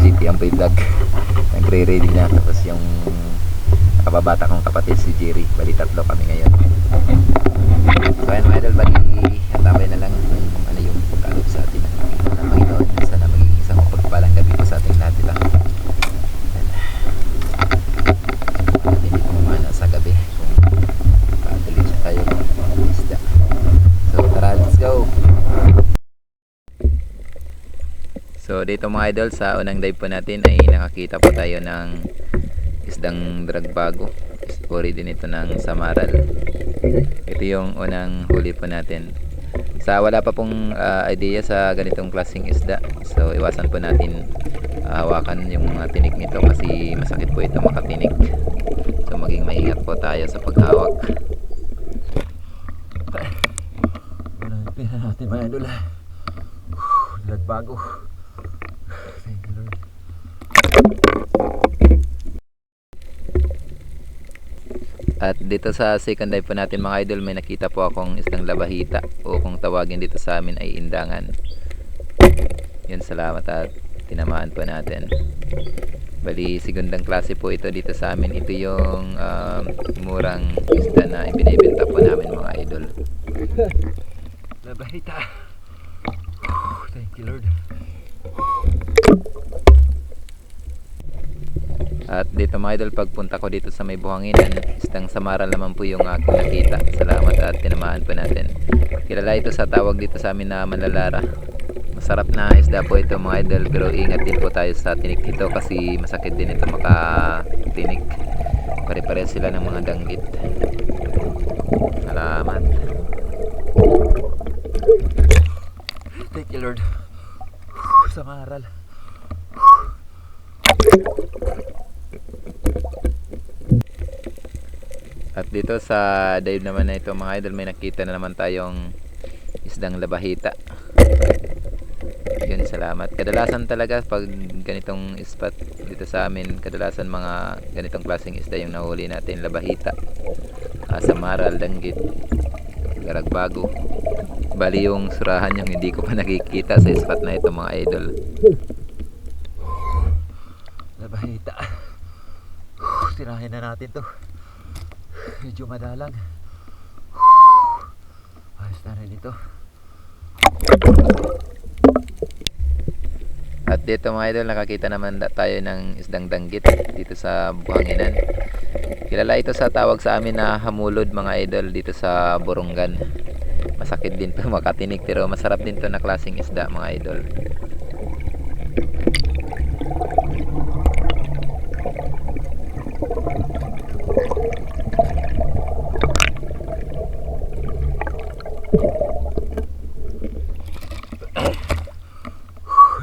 GP, ang pay vlog. Nagre-ready na. Tapos yung nakababata kong kapatid si Jerry. Bali, tatlo kami ngayon. So ayan mga idol, bali, antabay na lang ano yung pagkalog sa atin ng ng Panginoon. Sana maging isang pagpalang gabi po sa ating lahat ito. Ayan. At hindi po mamana sa gabi kung patuloy siya tayo ng isda. So tara, let's go! So dito mga idol sa unang dive po natin ay nakakita po tayo ng isdang dragbago. Uri din ito ng samaral. Ito yung unang huli po natin. Sa wala pa pong ah, idea sa ganitong klaseng isda. So iwasan po natin ah, hawakan yung mga tinik nito kasi masakit po ito makatinik. So maging maingat po tayo sa paghawak. Hanapin na natin mga idol. Nagbago. Thank you Lord. At dito sa second dive po natin mga idol may nakita po akong isang labahita o kung tawagin dito sa amin ay indangan. Yun salamat at tinamaan po natin. Bali segundang klase po ito dito sa amin. Ito yung um, murang isda na ibinibenta po namin mga idol. labahita. Thank you Lord. At dito mga idol, pagpunta ko dito sa may buhanginan, isang samaral naman po yung aking nakita. Salamat at tinamaan po natin. Kilala ito sa tawag dito sa amin na malalara. Masarap na isda po ito mga idol, pero ingat din po tayo sa tinik dito kasi masakit din ito makatinik. Pare-pare sila ng mga danggit. Salamat. Thank you Lord. Samaral. At dito sa dive naman na ito mga idol may nakita na naman tayong isdang labahita. Yun salamat. Kadalasan talaga pag ganitong spot dito sa amin, kadalasan mga ganitong klaseng isda yung nahuli natin labahita. Uh, samaral, danggit, garagbago. Bali yung surahan yung hindi ko pa nakikita sa spot na ito mga idol. Labahita. Tirahin na natin to medyo madalang. Ayos na rin ito. At dito mga idol nakakita naman tayo ng isdang danggit dito sa buhanginan. Kilala ito sa tawag sa amin na hamulod mga idol dito sa Borongan masakit din to makatinig pero masarap din to na klaseng isda mga idol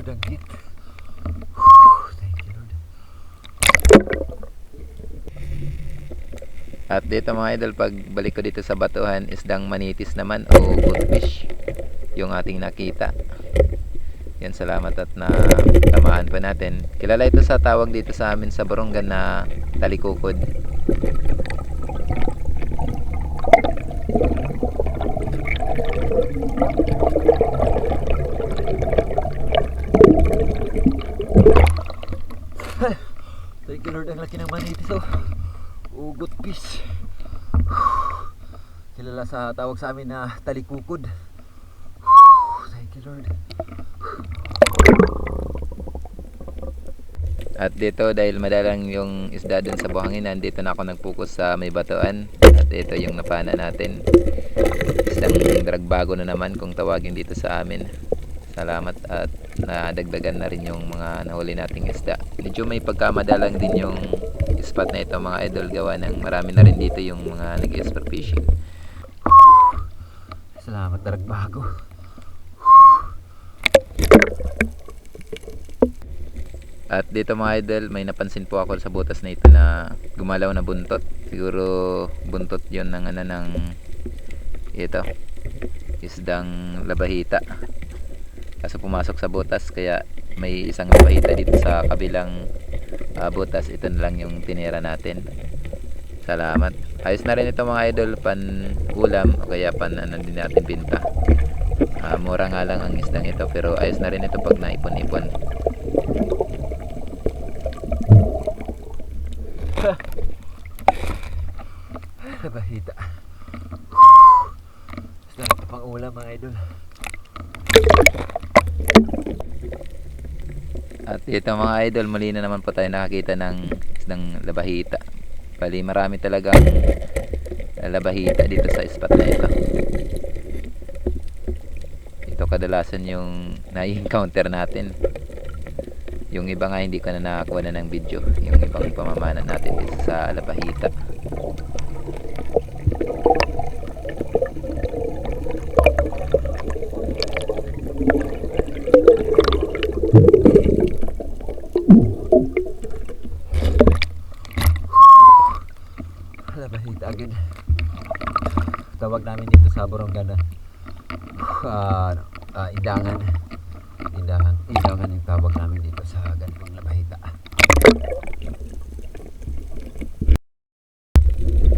danggit thank you Lord At dito mga idol, pag balik ko dito sa batuhan, isdang manitis naman o goldfish yung ating nakita. Yan, salamat at na tamaan pa natin. Kilala ito sa tawag dito sa amin sa Borongan na talikukod. Thank you Lord, ang laki ng manitis oh. Ugot fish. Sa tawag sa amin na talikukod. Thank you Lord. At dito dahil madalang yung isda dun sa buhanginan, dito na ako nagpukus sa may batuan. At ito yung napana natin. Isang dragbago na naman kung tawagin dito sa amin. Salamat at nadagdagan na rin yung mga nahuli nating isda. Medyo may pagkamadalang din yung spot na ito mga idol gawa ng marami na rin dito yung mga nag-expert fishing. Salamat dragbago. At dito mga idol, may napansin po ako sa butas na ito na gumalaw na buntot. Siguro buntot yon ng ano ng ito isdang labahita. Kaso pumasok sa butas kaya may isang labahita dito sa kabilang ah, butas. Ito na lang yung tinira natin. Salamat. Ayos na rin ito mga idol pan ulam o kaya pan ano din natin binta. Ah, mura nga lang ang isdang ito pero ayos na rin ito pag naipon-ipon. Nabahita. Basta ito pang ulam mga idol. At ito mga idol, muli na naman po tayo nakakita ng isdang labahita. Bali marami talagang labahita dito sa spot na ito. Ito kadalasan yung na-encounter natin. Yung iba nga hindi ko na nakakuha na ng video. Yung ibang pamamana natin dito sa labahita. Nabahita agad. Tawag namin sa Borongan na ah, ah, indangan. Indangan, indangan yung tawag namin dito sa ganitong labahita.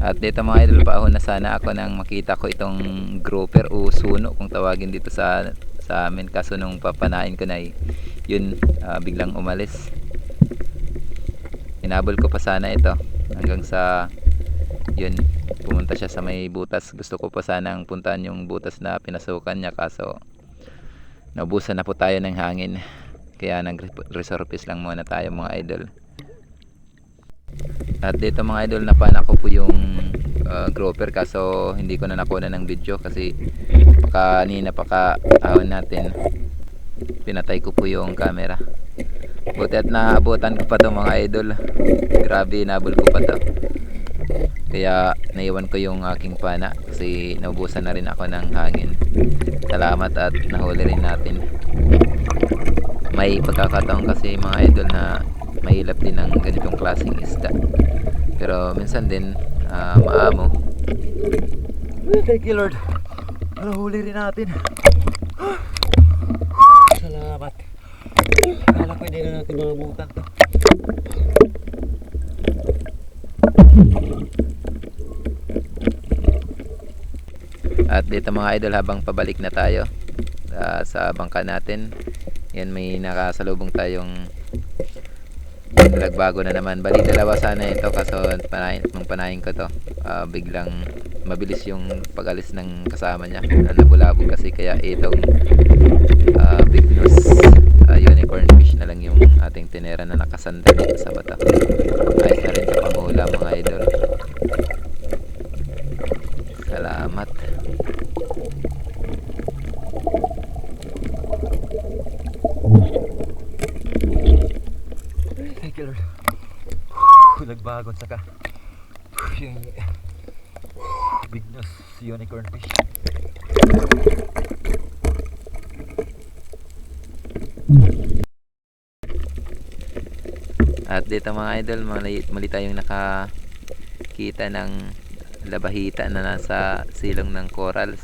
At dito mga idol, paahon na sana ako nang makita ko itong grouper o suno kung tawagin dito sa sa amin. Kaso nung papanain ko na yun, ah, biglang umalis. Hinabol ko pa sana ito hanggang sa yun, pumunta siya sa may butas. Gusto ko pa sanang puntahan yung butas na pinasukan niya kaso naubusan na po tayo ng hangin. Kaya nag-resurface lang muna tayo mga idol. At dito mga idol, napana ko po yung uh, grouper kaso hindi ko na nakuha ng video kasi kanina pa ka ahon natin. Pinatay ko po yung camera. Buti at naabutan ko pa to mga idol. Grabe, nabol ko pa to. Kaya naiwan ko yung aking pana kasi naubusan na rin ako ng hangin. Salamat at nahuli rin natin. May pagkakataon kasi mga idol na mahilap din ng ganitong klaseng isda. Pero minsan din ah, maamo. Thank you Lord. Nahuli rin natin. Salamat. Akala ko hindi na natin mabutan to. At dito mga idol habang pabalik na tayo ah, sa bangka natin. Yan may nakasalubong tayong nagbago na naman. Bali dalawa sana ito kaso panahin, nung panahin ko to ah, biglang mabilis yung pag-alis ng kasama niya. Uh, nabulabog kasi kaya itong ah, big nose ah, unicorn fish na lang yung ating tinera na nakasandal sa bata. Ayos na rin sa pangulam mga idol. Salamat. Thank you Lord. Nagbagon saka yung big nose unicorn fish. At dito mga idol, mali, mali tayong nakakita ng labahita na nasa silong ng corals.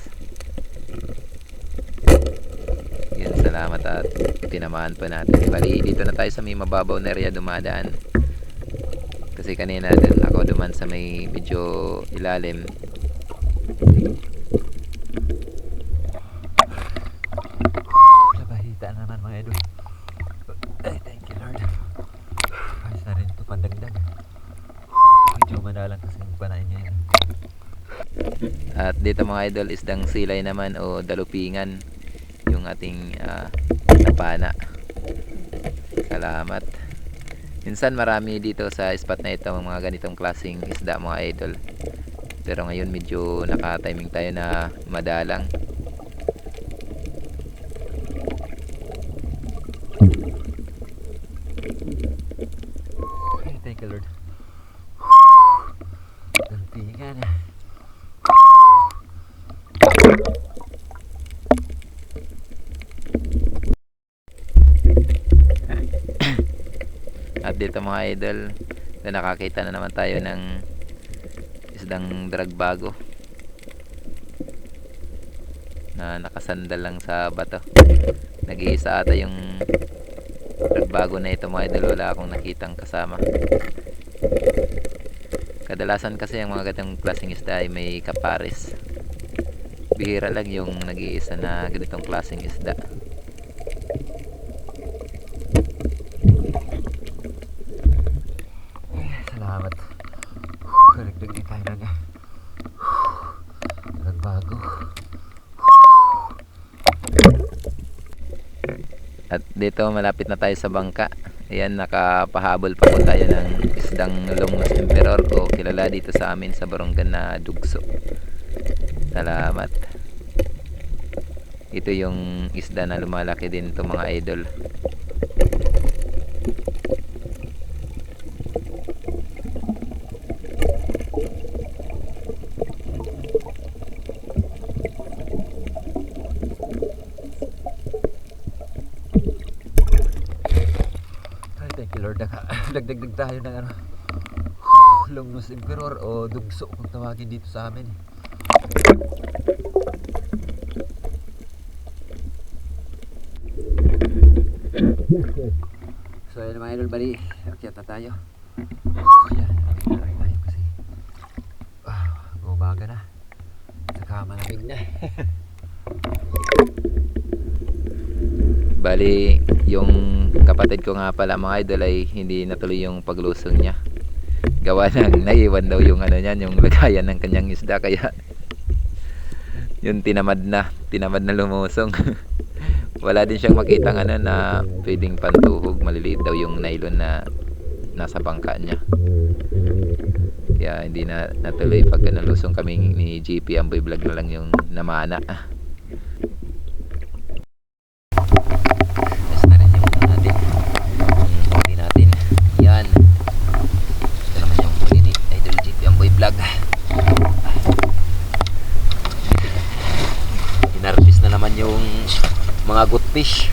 Yun, salamat at tinamaan pa natin. Bali, dito na tayo sa may mababaw na area dumadaan. Kasi kanina din ako duman sa may medyo ilalim. Labahita naman mga idol. Ay, thank you Lord. Ayos na rin ito pandagdag. Medyo madalang kasi panahin niya yan. At dito mga idol, isdang silay naman o dalupingan yung ating ah, napana. Salamat. Minsan marami dito sa spot na ito mga ganitong klaseng isda mga idol. Pero ngayon medyo naka-timing tayo na madalang. Ay, thank you Lord. Dalpingan. At dito mga idol, na nakakita na naman tayo ng isdang dragbago na nakasandal lang sa bato. Nag-iisa ata yung dragbago na ito mga idol, wala akong nakitang kasama. Kadalasan kasi ang mga ganitong klaseng isda ay may kapares. Bihira lang yung nag-iisa na ganitong klaseng isda. Salamat. Karagdag din tayo ng nagbago. At dito malapit na tayo sa bangka. Ayan, nakapahabol pa po tayo ng isdang Longus Emperor o kilala dito sa amin sa Barongan na Dugso. Salamat. Ito yung isda na lumalaki din ito mga idol. Ay, thank you Lord. Naka, nagdagdag tayo ng ano. Longnose Emperor o Dugso kung tawagin dito sa amin. So ayun mga idol, bali, akyat na tayo. Yan, akyat tayo kasi ah, umaga na. Saka malamig na. Bali, yung kapatid ko nga pala mga idol ay hindi natuloy yung paglusong niya. Gawa ng naiwan daw yung ano niyan, yung lagayan ng kanyang isda kaya yung tinamad na, tinamad na lumusong. Wala din siyang makitang ano na pwedeng pantuhog, maliliit daw yung nylon na nasa bangka niya. Kaya hindi na natuloy pag nalusong kami ni GP Amboy Vlog na lang yung namana. Fish.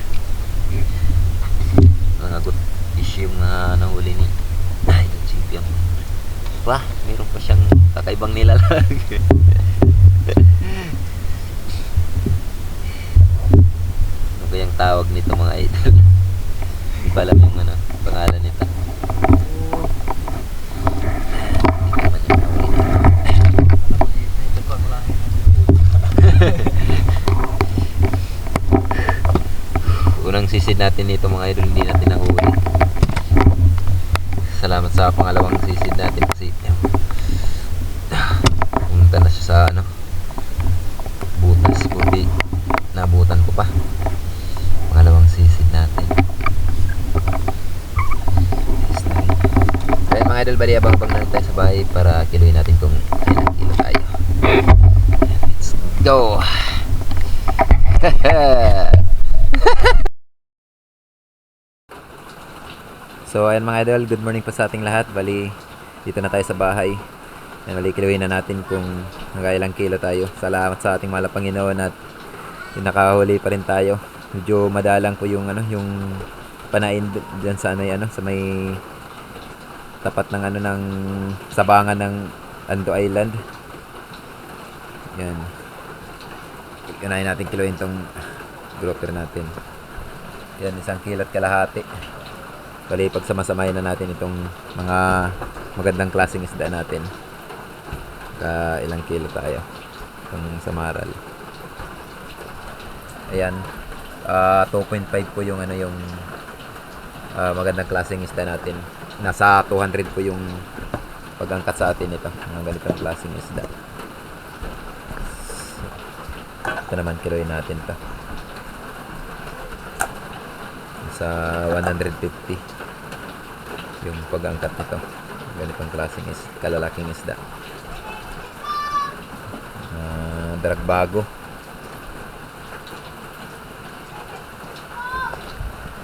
Mga good fish yung uh, nahuli ni Idol GP Amboy. Pa, meron pa siyang kakaibang nilalag. ano kayang tawag nito mga idol? Hindi pa alam yung ano, pangalan nito. Hindi ko naman yung nahuli. Unang sisid natin nito mga idol, hindi natin nahuli. Salamat sa pangalawang sisid natin kasi pumunta na siya sa ano butas kundi nabutan ko pa. Pangalawang sisid natin. Kaya mga idol bali abang abang na tayo sa bahay para kiluin natin kung ilang kilo tayo. Let's go So ayan mga idol, good morning po sa ating lahat. Bali, dito na tayo sa bahay. Ayan, bali, kiluhin na natin kung nakailang kilo tayo. Salamat sa ating mahal Panginoon at nakahuli pa rin tayo. Medyo madalang po yung ano, yung panain d- dyan sa ano, ano, sa may tapat ng ano ng sabangan ng Ando Island. Yan. Unahin natin kiluhin tong grouper natin. Yan, isang kilo at kalahati. Bali, pagsamasamahin na natin itong mga magandang klaseng isda natin. Ka ilang kilo tayo. Itong samaral. Ayan. Ah, 2.5 po yung ano yung ah, magandang klaseng isda natin. Nasa 200 po yung pag-angkat sa atin ito. Mga ganitong klaseng isda. Ito naman kiloin natin to. Sa 150 yung pag-angkat nito. Ganitong klaseng is kalalaking isda. Uh, drag bago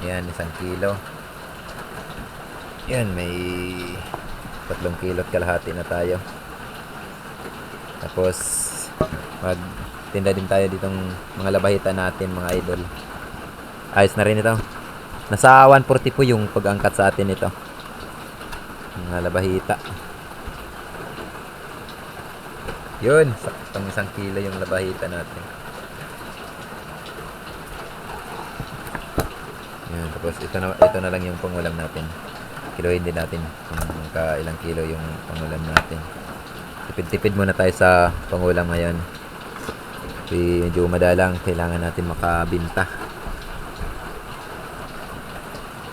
yan isang kilo. Yan may tatlong kilo at kalahati na tayo. Tapos mag tinda din tayo ditong mga labahita natin mga idol. Ayos na rin ito. Nasa 140 po yung pag-angkat sa atin ito mga labahita. Yun, saktong isang kilo yung labahita natin. Yan, tapos ito na, ito na lang yung pangulam natin. kilohin din natin kung kailang kilo yung pangulam natin. Tipid-tipid muna tayo sa pangulam ngayon. Kasi medyo madalang, kailangan natin makabinta.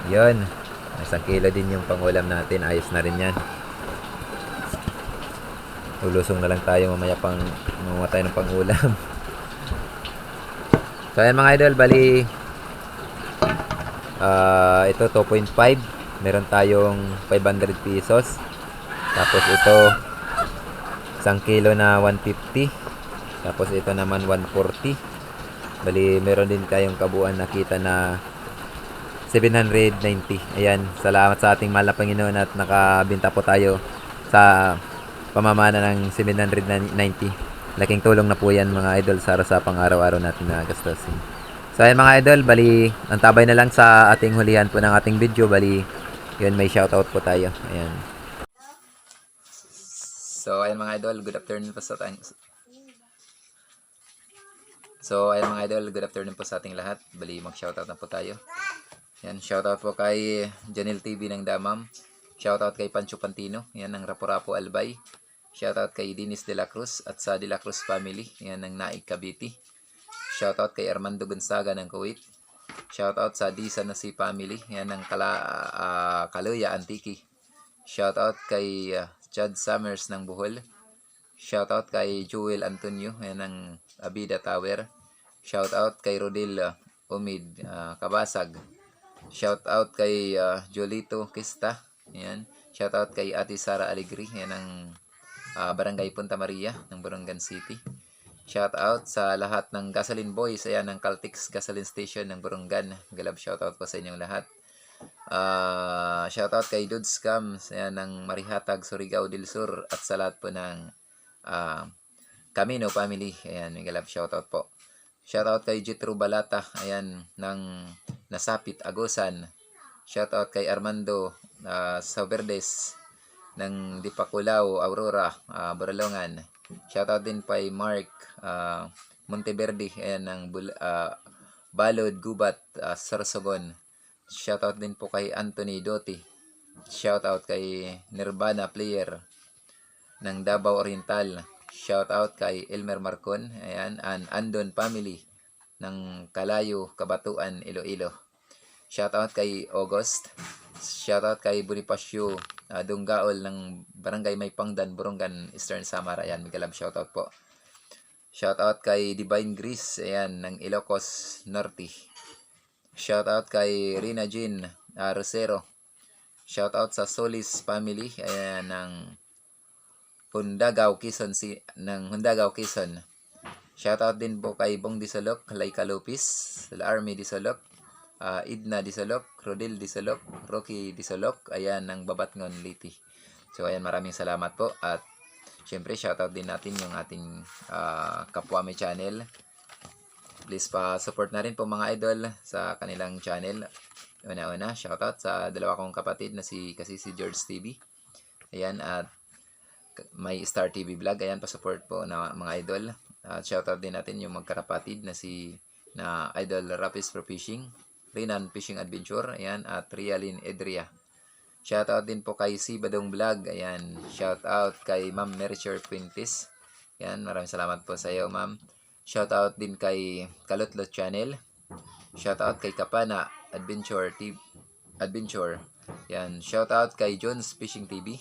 Yun. Isang kilo din yung pangulam natin. Ayos na rin yan. Ulusong na lang tayo mamaya pang mamatay ng pangulam. so ayan mga idol, bali ah ito 2.5. Meron tayong 500 pesos. Tapos ito isang kilo na 150. Tapos ito naman 140. Bali meron din tayong kabuuan na kita na 790. Ayan, salamat sa ating mahal na Panginoon at nakabinta po tayo sa pamamana ng 790. Laking tulong na po yan mga idol sa pang araw-araw natin na gastusin. So ayan mga idol, bali, ang tabay na lang sa ating hulihan po ng ating video. Bali, yun may shoutout po tayo. Ayan. So ayan mga idol, good afternoon po sa ating So ayan mga idol, good afternoon po sa ating lahat. Bali, mag-shoutout na po tayo. Yan, shoutout po kay Janil TV ng Damam. Shoutout kay Pancho Pantino, yan ng Rapo-Rapo Albay. Shoutout kay Dinis De La Cruz at sa De La Cruz family, yan ng Naig Cavite. Shoutout kay Armando Gonzaga ng Kuwait. Shoutout sa Disa Nasi family, yan ng Kala, ah, Kaluya Antiki. Shoutout kay ah, Chad Summers ng Bohol. Shoutout kay Joel Antonio, yan ng Abida Tower. Shoutout kay Rodel ah, Umid ah, Kabasag. Shoutout kay ah, Jolito Kista. Ayan. Shoutout kay Ate Sara Alegri. Yan ang ah, Barangay Punta Maria ng Borongan City. Shoutout sa lahat ng Gasoline Boys. Ayan, ng Caltex Gasoline Station ng Borongan. Galab shoutout po sa inyong lahat. Ah, shoutout kay Dude Scams. Ayan, ng Marihatag, Surigao del Sur. At sa lahat po ng ah, Camino Family. Ayan, galab shoutout po. Shoutout kay Jitro Balata. Ayan, ng Nasapit Agosan. Shoutout kay Armando uh, Sauverdes ng Dipaculao, Aurora, uh, Baralongan. Shoutout din kay Mark uh, Monteverde ayan, ng ah, Balod, Gubat, uh, Sorsogon. Shoutout din po kay Anthony Doti. Shoutout kay Nirvana Player ng Davao Oriental. Shoutout kay Elmer Marcon, ayan, and Andon Family ng Kalayo, Kabatuan, Iloilo. Shoutout kay August. Shoutout kay Bonifacio uh, Dunggaol ng Barangay Maypangdan, Borongan, Eastern Samar. Ayan, Migalab shoutout po. Shoutout kay Divine Grease, ayan, ng Ilocos Norte. Shoutout kay Rina Jean uh, Rosero. Shoutout sa Solis Family, ayan, ng Hundagaw, Quezon, si, ng Hundagaw, Quezon. Shoutout din po kay Bong Disolok, Laika Lopez, Army Disolok, uh, Idna Disolok, Rodel Disolok, Rocky Disolok, ayan ng Babatngon Liti. So ayan maraming salamat po at syempre shoutout din natin yung ating uh, kapwa may channel. Please pa support na rin po mga idol sa kanilang channel. Una-una, shoutout sa dalawa kong kapatid na si kasi si George TV. Ayan at may Star TV vlog. Ayan pa support po na mga idol. At shoutout din natin yung magkarapatid na si na Idol Rapis for Fishing. Rinan Fishing Adventure, ayan, at Rialin Edria. Shoutout din po kay Si Badong Vlog, ayan, shoutout kay Ma'am Mericher Quintis. Ayan, maraming salamat po sa iyo, Ma'am. Shoutout din kay Kalutlot Channel. Shoutout kay Kapana Adventure TV, Adventure. Ayan, shoutout kay Jones Fishing TV.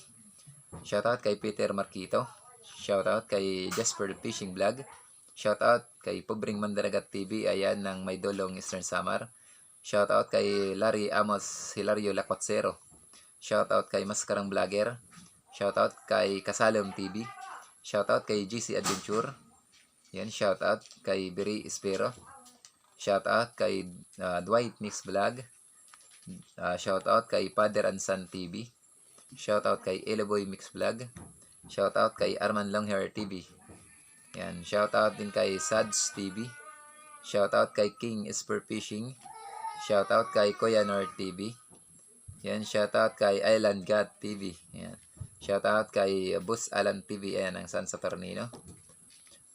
Shoutout kay Peter Marquito. Shoutout kay Jasper Fishing Vlog. Shoutout kay Pobring Mandaragat TV, ayan, ng Maydolong Eastern Samar. Shoutout kay Larry Amos Hilario Lacuatsero. Shoutout kay Maskarang Vlogger. Shoutout kay Kasalom TV. Shoutout kay GC Adventure. Yan, shoutout kay Biri Espero. Shoutout kay uh, Dwight Mix Vlog. Uh, shoutout kay Father and Son TV. Shoutout kay Eloboy Mix Vlog. Shoutout kay Arman Longhair TV. Yan, shoutout din kay Sads TV. Shoutout kay King Esper Fishing. Shoutout kay Kuya TV. Yan, shoutout kay Island God TV. Yan. Shoutout kay Bus Alan TV ayan ng San Saturnino.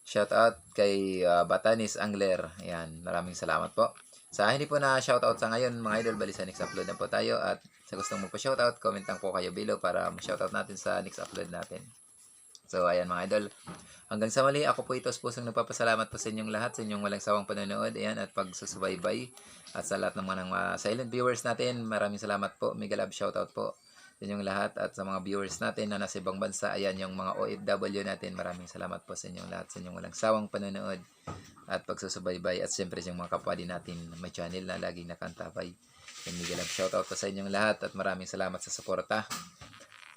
Shoutout kay uh, Batanis Angler. Yan, maraming salamat po. Sa hindi po na shoutout sa ngayon mga idol, bali sa next upload na po tayo at Sa gustong magpa-shoutout, comment lang po kayo below para ma-shoutout natin sa next upload natin. So, ayan mga idol. Hanggang sa mali, ako po ito pusong nagpapasalamat po sa inyong lahat, sa inyong walang sawang panonood, ayan, at pagsusubaybay. At sa lahat ng mga silent viewers natin, maraming salamat po. Mega love shoutout po sa inyong lahat. At sa mga viewers natin na nasa ibang bansa, ayan, yung mga OFW natin, maraming salamat po sa inyong lahat, sa inyong walang sawang panonood at pagsusubaybay. At siyempre sa mga kapwa din natin, may channel na laging nakantabay. Yan, mega love shoutout po sa inyong lahat at maraming salamat sa suporta.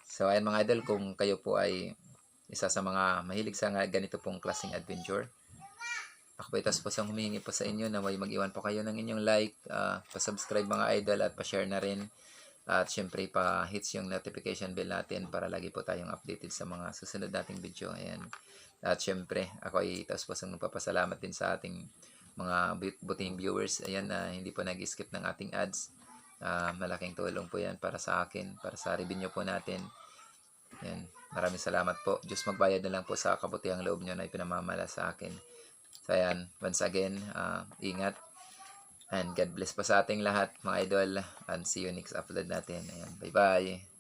So, ayan mga idol, kung kayo po ay isa sa mga mahilig sa ganito pong klaseng adventure. Ako po itas po sa humingi po sa inyo na may mag-iwan po kayo ng inyong like, ah, pa-subscribe mga idol at pa-share na rin. At syempre pa-hits yung notification bell natin para lagi po tayong updated sa mga susunod nating video. Ayan. At syempre, ako ay itas po sa nagpapasalamat din sa ating mga but- buting viewers. Ayan na hindi po nag-skip ng ating ads. Ah, malaking tulong po yan para sa akin, para sa revenue po natin. Yan. Maraming salamat po. Diyos magbayad na lang po sa kabutihang loob nyo na ipinamamala sa akin. So ayan, once again, ah, ingat. And God bless po sa ating lahat, mga idol. And see you next upload natin. Ayan, bye-bye.